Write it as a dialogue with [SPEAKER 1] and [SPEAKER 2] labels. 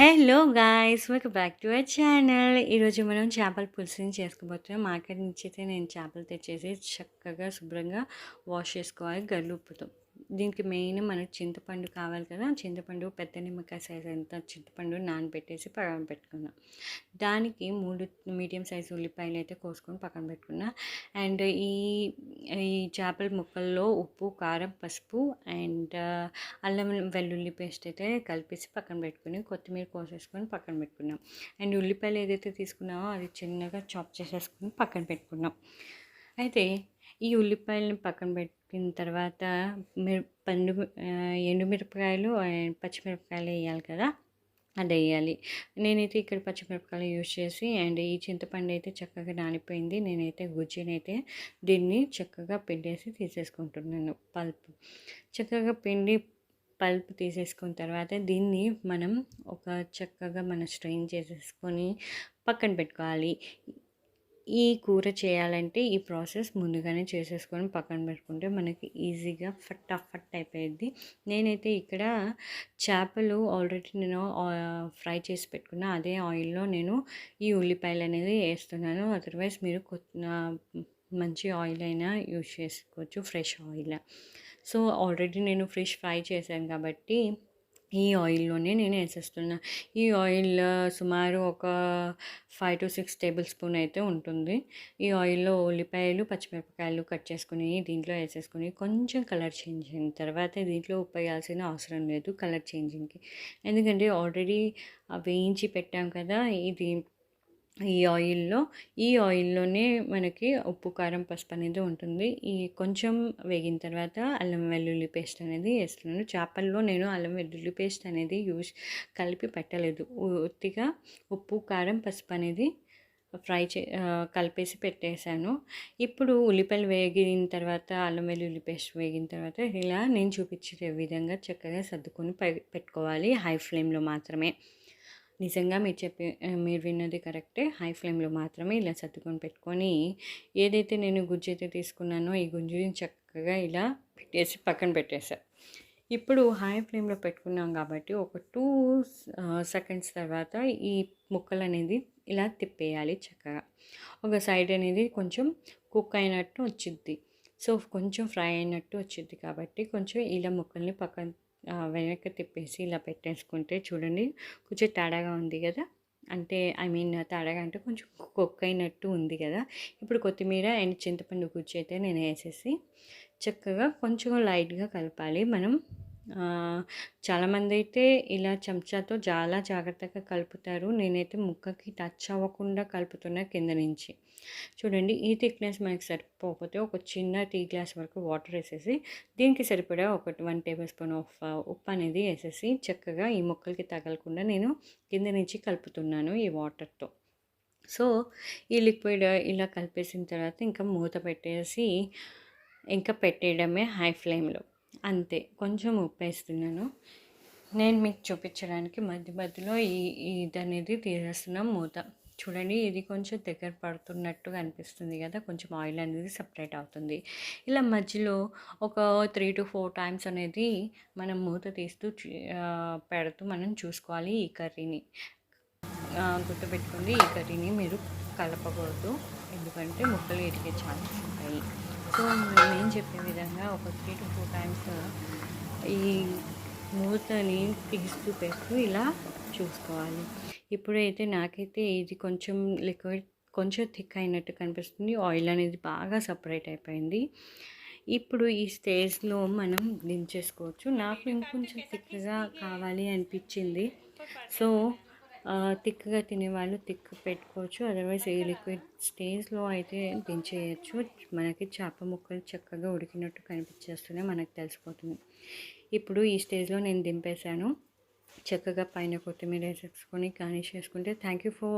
[SPEAKER 1] Hello guys welcome back to our channel. ఈరోజు మనం చేపల పులుసుని చేసుకోబోతున్నాం. మార్కెట్ నుంచి అయితే నేను చేపలు తెచ్చేసి చక్కగా శుభ్రంగా వాష్ చేసుకోవాలి గల్లు ఉప్పుతాం. దీనికి మెయిన్ మనకు చింతపండు కావాలి కదా చింతపండు పెద్ద నిమ్మకాయ సైజ్ అంత చింతపండు నానబెట్టేసి పక్కన పెట్టుకున్నాం. దానికి మూడు మీడియం సైజు ఉల్లిపాయలు అయితే కోసుకొని పక్కన పెట్టుకున్నా. అండ్ ఈ ఈ చేపల ముక్కల్లో ఉప్పు కారం పసుపు అండ్ అల్లం వెల్లుల్లి పేస్ట్ అయితే కలిపేసి పక్కన పెట్టుకుని కొత్తిమీర కోసేసుకొని పక్కన పెట్టుకున్నాం. అండ్ ఉల్లిపాయలు ఏదైతే తీసుకున్నామో అది చిన్నగా చాప్ చేసేసుకొని పక్కన పెట్టుకున్నాం. అయితే ఈ ఉల్లిపాయలను పక్కన పెట్టిన తర్వాత మిరప పండు ఎండుమిరపకాయలు పచ్చిమిరపకాయలు వేయాలి కదా అది వేయాలి. నేనైతే ఇక్కడ పచ్చిమిరపకాయలు యూజ్ చేసి అండ్ ఈ చింతపండు అయితే చక్కగా నానిపోయింది. నేనైతే గుజ్జినైతే దీన్ని చక్కగా పిండేసి తీసేసుకుంటున్నాను పల్ప్. చక్కగా పిండి పల్ప్ తీసేసుకున్న తర్వాత దీన్ని మనం ఒక చక్కగా మనం స్ట్రెయిన్ చేసేసుకొని పక్కన పెట్టుకోవాలి. ఈ కూర చేయాలంటే ఈ ప్రాసెస్ ముందుగానే చేసేసుకొని పక్కన పెట్టుకుంటే మనకి ఈజీగా ఫటాఫట్ అయిపోయింది నేనైతే ఇక్కడ చేపలు ఆల్రెడీ నేను ఫ్రై చేసి పెట్టుకున్న అదే ఆయిల్లో నేను ఈ ఉల్లిపాయలు అనేది వేస్తున్నాను. అదర్వైజ్ మీరు మంచి ఆయిల్ అయినా యూజ్ చేసుకోవచ్చు ఫ్రెష్ ఆయిల్. సో ఆల్రెడీ నేను ఫ్రెష్ ఫ్రై చేశాను కాబట్టి ఈ ఆయిల్లోనే నేను వేసేస్తున్నా. ఈ ఆయిల్ సుమారు ఒక five to six table spoon అయితే ఉంటుంది. ఈ ఆయిల్లో ఉల్లిపాయలు పచ్చిమిరపకాయలు కట్ చేసుకుని దీంట్లో వేసేసుకుని కొంచెం కలర్ చేంజ్ అయిన తర్వాత దీంట్లో ఉప్పు వేయాల్సిన అవసరం లేదు కలర్ చేంజింగ్కి. ఎందుకంటే ఆల్రెడీ వేయించి పెట్టాం కదా ఇది ఈ ఆయిల్లో ఈ ఆయిల్లోనే మనకి ఉప్పు కారం పసుపు అనేది ఉంటుంది. ఈ కొంచెం వేగిన తర్వాత అల్లం వెల్లుల్లి పేస్ట్ అనేది వేస్తున్నాను. చేపల్లో నేను అల్లం వెల్లుల్లి పేస్ట్ అనేది యూజ్ కలిపి పెట్టలేదు. ఉత్తిగా ఉప్పు కారం పసుపు అనేది ఫ్రై చే కలిపేసి పెట్టేశాను. ఇప్పుడు ఉల్లిపాయలు వేగిన తర్వాత అల్లం వెల్లుల్లి పేస్ట్ వేగిన తర్వాత ఇలా నేను చూపించే విధంగా చక్కగా సర్దుకొని పెట్టుకోవాలి. హై ఫ్లేమ్లో మాత్రమే. నిజంగా మీరు చెప్పి మీరు విన్నది కరెక్టే. హై ఫ్లేమ్లో మాత్రమే ఇలా సర్దుకొని పెట్టుకొని ఏదైతే నేను గుజ్జు అయితే తీసుకున్నానో ఈ గుంజుని చక్కగా ఇలా పెట్టేసి పక్కన పెట్టేసా. ఇప్పుడు హై ఫ్లేమ్లో పెట్టుకున్నాం కాబట్టి ఒక టూ సెకండ్స్ తర్వాత ఈ ముక్కలు అనేది ఇలా తిప్పేయాలి చక్కగా. ఒక సైడ్ అనేది కొంచెం కుక్ అయినట్టు వచ్చింది సో కొంచెం ఫ్రై అయినట్టు వచ్చింది కాబట్టి కొంచెం ఇలా ముక్కల్ని పక్కన వెనక్కి తిప్పేసి ఇలా పెట్టేసుకుంటే చూడండి కొంచెం తేడాగా ఉంది కదా. అంటే ఐ మీన్ తేడాగా అంటే కొంచెం కుక్ అయినట్టు ఉంది కదా. ఇప్పుడు కొత్తిమీర అండ్ చింతపండు గుజ్జు అయితే నేను వేసేసి చక్కగా కొంచెం లైట్గా కలపాలి. మనం చాలామంది అయితే ఇలా చెంచాతో చాలా జాగ్రత్తగా కలుపుతారు. నేనైతే ముక్కకి టచ్ అవ్వకుండా కలుపుతున్నా కింద నుంచి. చూడండి ఈ థిక్నెస్ మనకి సరిపోకపోతే ఒక చిన్న టీ గ్లాస్ వరకు వాటర్ వేసేసి దీనికి సరిపడా ఒక వన్ టేబుల్ స్పూన్ ఆఫ్ ఉప్పు అనేది వేసేసి చక్కగా ఈ ముక్కలకి తగలకుండా నేను కింద నుంచి కలుపుతున్నాను ఈ వాటర్తో. సో ఈ లిక్విడ్ ఇలా కలిపేసిన తర్వాత ఇంకా మూత పెట్టేసి ఇంకా పెట్టేయడమే హై ఫ్లేమ్లో. అంతే కొంచెం ఉప్పు వేస్తున్నాను నేను మీకు చూపించడానికి మధ్య మధ్యలో ఈ ఇది అనేది తీసేస్తున్నాం మూత. చూడండి ఇది కొంచెం దగ్గర పడుతున్నట్టుగా అనిపిస్తుంది కదా కొంచెం ఆయిల్ అనేది సపరేట్ అవుతుంది. ఇలా మధ్యలో ఒక త్రీ టు ఫోర్ టైమ్స్ అనేది మనం మూత తీస్తూ పెడుతూ మనం చూసుకోవాలి ఈ కర్రీని. గుర్తుపెట్టుకోండి ఈ కర్రీని మీరు కలపకూడదు ఎందుకంటే ముక్కలు ఇరిగే ఛాన్సెస్ ఉంటాయి. సో నేను చెప్పే విధంగా ఒక త్రీ టు ఫోర్ టైమ్స్ ఈ మూతని తీస్తూ పెడుతూ ఇలా చూసుకోవాలి. ఇప్పుడైతే నాకైతే ఇది కొంచెం లిక్విడ్ కొంచెం థిక్ అయినట్టు కనిపిస్తుంది. ఆయిల్ అనేది బాగా సపరేట్ అయిపోయింది. ఇప్పుడు ఈ స్టేజ్లో మనం దించేసుకోవచ్చు. నాకు ఇంకొంచెం థిక్గా కావాలి అనిపించింది. సో థిక్గా తినేవాళ్ళు థిక్ పెట్టుకోవచ్చు. అదర్వైజ్ ఈ లిక్విడ్ స్టేజ్లో అయితే దించేయచ్చు. మనకి చేప ముక్కలు చక్కగా ఉడికినట్టు కనిపించేస్తూనే మనకు తెలిసిపోతుంది. ఇప్పుడు ఈ స్టేజ్లో నేను దింపేశాను. చక్కగా పైన కొత్తిమీర వేసేసుకొని గార్నిష్ చేసుకుంటే. Thank you for